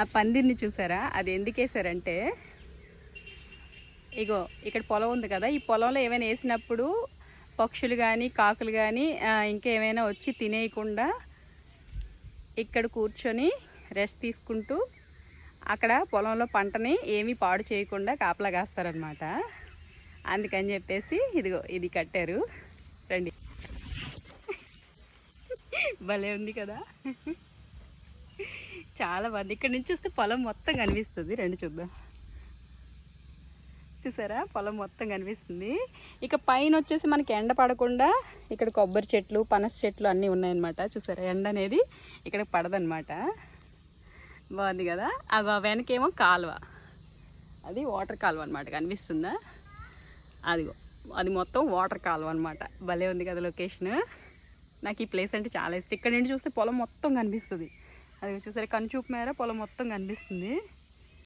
ఆ పందిరిని చూసారా? అది ఎందుకు వేసారంటే ఇగో ఇక్కడ పొలం ఉంది కదా ఈ పొలంలో ఏమైనా వేసినప్పుడు పక్షులు కానీ కాకులు కానీ ఇంకా ఏమైనా వచ్చి తినేయకుండా ఇక్కడ కూర్చొని రెస్ట్ తీసుకుంటూ అక్కడ పొలంలో పంటని ఏమీ పాడు చేయకుండా కాపలా కాస్తారనమాట అందుకని చెప్పేసి ఇదిగో ఇది కట్టారు. రండి. భలే ఉంది కదా. చాలా బాగుంది. ఇక్కడ నుంచి చూస్తే పొలం మొత్తం కనిపిస్తుంది. రండి చూద్దాం. చూసారా? పొలం మొత్తం కనిపిస్తుంది. ఇక పైన వచ్చేసి మనకి ఎండ పడకుండా ఇక్కడ కొబ్బరి చెట్లు పనస చెట్లు అన్నీ ఉన్నాయన్నమాట. చూసారా? ఎండ అనేది ఇక్కడ పడదనమాట బాగుంది కదా? అగో వెనకేమో కాలువ. అది వాటర్ కాలువ అనమాట కనిపిస్తుందా? అదిగో అది మొత్తం వాటర్ కాలువ అనమాట భలే ఉంది కదా లొకేషన్. నాకు ఈ ప్లేస్ అంటే చాలా ఇష్టం. ఇక్కడ నుండి చూస్తే పొలం మొత్తం కనిపిస్తుంది. అది చూసారా కనుచూపు మేర పొలం మొత్తం కనిపిస్తుంది.